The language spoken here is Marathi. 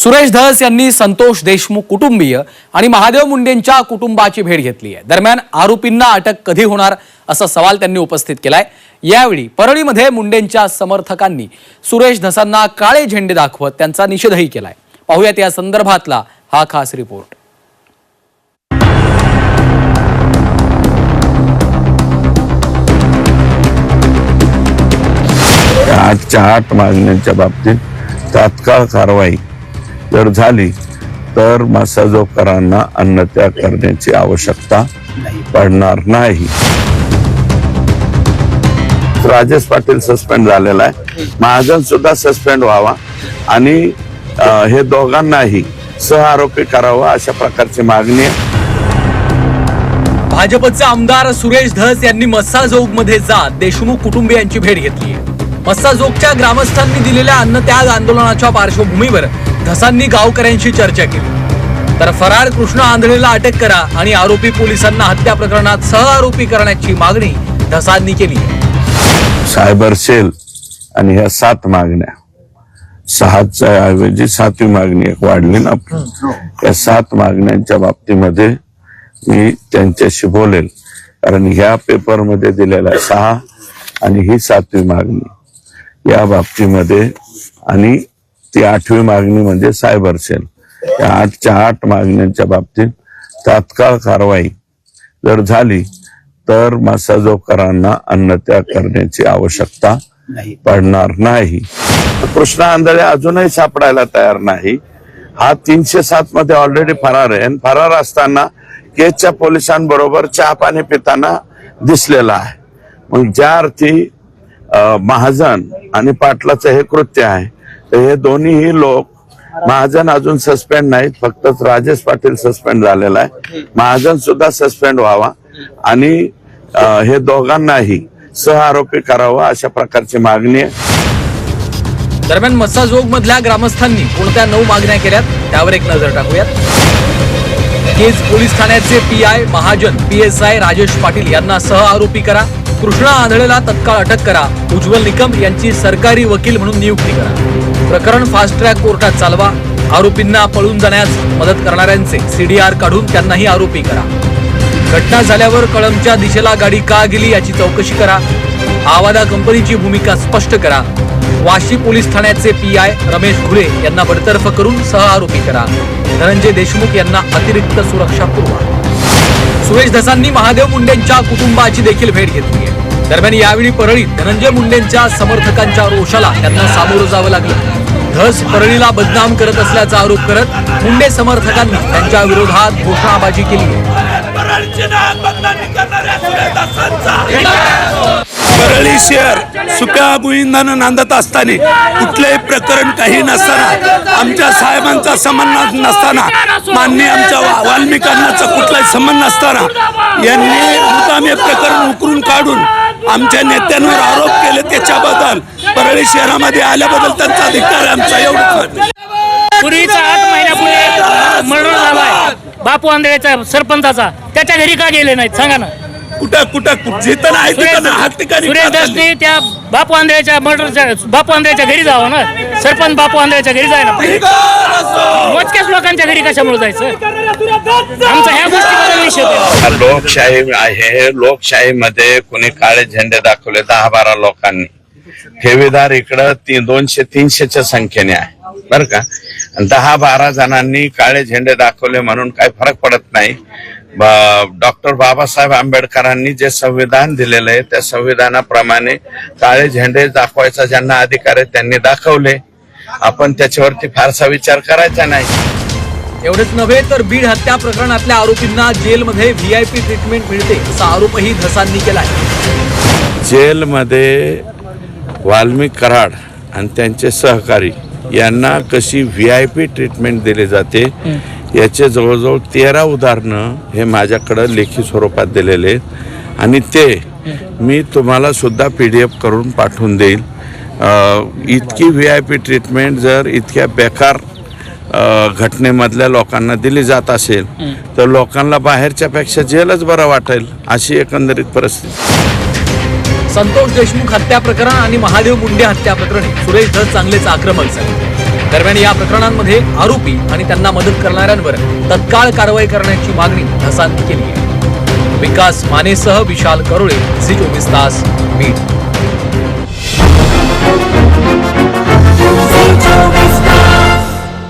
सुरेश धस यांनी संतोष देशमुख कुटुंबीय आणि महादेव मुंडेंच्या कुटुंबाची भेट घेतली आहे. दरम्यान आरोपींना अटक कधी होणार असा सवाल त्यांनी उपस्थित केलाय. यावेळी परळीमध्ये मुंडेंच्या समर्थकांनी सुरेश धसांना काळे झेंडे दाखवत त्यांचा निषेधही केलाय. पाहुयात या संदर्भातला हा खास रिपोर्ट. आजच्या आठ मागण्यांच्या बाबतीत तात्काळ कारवाई जर झाली तर मसाजोकरांना अन्नत्याग करण्याची आवश्यकता पडणार नाही. राजेश पाटील सस्पेंड झालेला आहे. महाजन सुद्धा सस्पेंड व्हावा. आणि हे दोघांनाही सह आरोपी करावं अशा प्रकारची मागणी आहे. भाजपचे आमदार सुरेश धस यांनी मस्साजोगमध्ये जात देशमुख कुटुंबियांची भेट घेतली आहे मस्साजोगच्या ग्रामस्थांनी दिलेल्या अन्न त्याग आंदोलनाच्या पार्श्वभूमीवर धसांनी गावकऱ्यांशी चर्चा केली. तर फरार कृष्ण आंधळेला अटक करा आणि आरोपी पोलिसांना हत्या प्रकरणात सह आरोपी करण्याची मागणी धसांनी केली सायबर सेल आणि ह्या सात मागण्या. सहाच्या ऐवजी सातवी मागणी एक वाढली ना. या सात मागण्यांच्या बाबतीमध्ये मी त्यांच्याशी बोलेल. कारण ह्या पेपरमध्ये दिलेल्या सहा आणि ही सातवी मागणी. या बाबतीमध्ये. आणि ती आठवी मागणी म्हणजे सायबर सेल. या आठच्या आठ मागण्यांच्या बाबतीत तात्काळ कारवाई जर झाली तर मसाजोकरांना अन्नत्याग करण्याची आवश्यकता पडणार नाही. कृष्णा आंधळे अजूनही सापडायला तयार नाही. हा तीनशे सात मध्ये ऑलरेडी फरार आहे. आणि फरार असताना केजच्या पोलिसांबरोबर चहा पाणी पिताना दिसलेला आहे. मग ज्या अर्थी महाजन आणि पाटलाचं हे कृत्य आहे. तर हे दोन्हीही लोक महाजन अजून सस्पेंड नाहीत फक्त राजेश पाटील सस्पेंड झालेला आहे. महाजन सुद्धा सस्पेंड व्हावा आणि हे दोघांनाही सह आरोपी करावा अशा प्रकारची मागणी आहे. दरम्यान मस्साजोग मधल्या ग्रामस्थांनी कोणत्या नऊ मागण्या केल्यात त्यावर एक नजर टाकूयात. केज पोलीस ठाण्याचे P I Mahajan P S I Rajesh Patil यांना सह आरोपी करा. कृष्णा आंधळेला तत्काळ अटक करा. उज्ज्वल निकम यांची सरकारी वकील म्हणून नियुक्ती करा. प्रकरण फास्ट ट्रॅक कोर्टात चालवा. आरोपींना पळून जाण्यास मदत करणाऱ्यांचे सीडीआर काढून त्यांनाही आरोपी करा. घटना झाल्यावर कळमच्या दिशेला गाडी का गेली याची चौकशी करा. आवादा कंपनीची भूमिका स्पष्ट करा. वाशी पोलीस ठाण्याचे पी आय रमेश घुले यांना बडतर्फ करून सह आरोपी करा. धनंजय देशमुख यांना अतिरिक्त सुरक्षा पुरवा. सुरेश धसांनी महादेव मुंडेंच्या कुटुंबाची देखील भेट घेतली आहे दरम्यान यावेळी परळीत धनंजय मुंडेंच्या समर्थकांच्या रोषाला त्यांना सामोरं जावं लागलं. धस परळीला बदनाम करत असल्याचा आरोप करत मुंडे समर्थकांनी त्यांच्या विरोधात घोषणाबाजी केली परळी शहर सुक्या गोविंदानं नांदत असताना कुठलंही प्रकरण काही नसताना आमच्या साहेबांचा संबंध नसताना माननीय आमच्या वा- वाल्मिकांनाचा कुठलाही संबंध नसताना यांनी मुद्दाम प्रकरण उकरून काढून आमच्या नेत्यांवर आरोप केले त्याच्याबद्दल परळी शहरामध्ये आल्याबद्दल त्यांचा अधिकार आमचा एवढं पूर्वीचा आठ महिन्यापूर्वी मरण झालाय. बापू आंधळेचा सरपंचाचा. त्याच्या घरी का गेले नाहीत? सांगा ना. कुठं कुठं कुठं? जिथं नाही तिथं हात ठिकाणी सुरेश? दसने त्या बापू आंधळेच्या मर्डरच्या बापू आंधळेच्या घरी जावं ना? सरपंच बापू आंधळेच्या घरी जायला मोजक्याच लोकांच्या घरी कशामुळे जायचं? आमचा ह्या आहे लोकशाही आहे. लोकशाहीमध्ये कोणी काळे झेंडे दाखवले दहा बारा लोकांनी. ठेवीदार इकडं ती दोनशे तीनशेच्या संख्येने आहे. बरं का? आणि दहा बारा जणांनी काळे झेंडे दाखवले म्हणून काही फरक पडत नाही. डॉक्टर बाबासाहेब आंबेडकरांनी जे संविधान दिलेलं आहे त्या संविधानाप्रमाणे काळे झेंडे दाखवायचा ज्यांना अधिकार आहे त्यांनी दाखवले. आपण त्याच्यावरती फारसा विचार करायचा नाही. एवढेच नव्हे तर बीड हत्या प्रकरणातल्या आरोपींना जेलमध्ये व्हीआयपी ट्रीटमेंट मिळते असा आरोपही धसांनी केलाय. जेलमध्ये वाल्मिक कराड आणि त्यांचे सहकारी यांना कशी व्ही आय पी ट्रीटमेंट दिली जाते याचे जवळजवळ तेरा उदाहरणं हे माझ्याकडं लेखी स्वरूपात दिलेले आहेत. आणि ते मी तुम्हाला सुद्धा पी डी एफ करून पाठवून देईल. इतकी व्ही आय पी ट्रीटमेंट जर इतक्या बेकार घटनेमधल्या लोकांना दिली जात असेल तर लोकांना बाहेरच्या पेक्षा जेलच बरं वाटेल अशी एकंदरीत परिस्थिती. संतोष देशमुख हत्या प्रकरण आणि महादेव मुंडे हत्या प्रकरणी सुरेश धस चांगलेच आक्रमक झाले. दरम्यान या प्रकरणांमध्ये आरोपी आणि त्यांना मदत करणाऱ्यांवर तत्काळ कारवाई करण्याची मागणी धसांनी केली आहे. विकास मानेसह विशाल करोळे झी चोवीस तास बीड.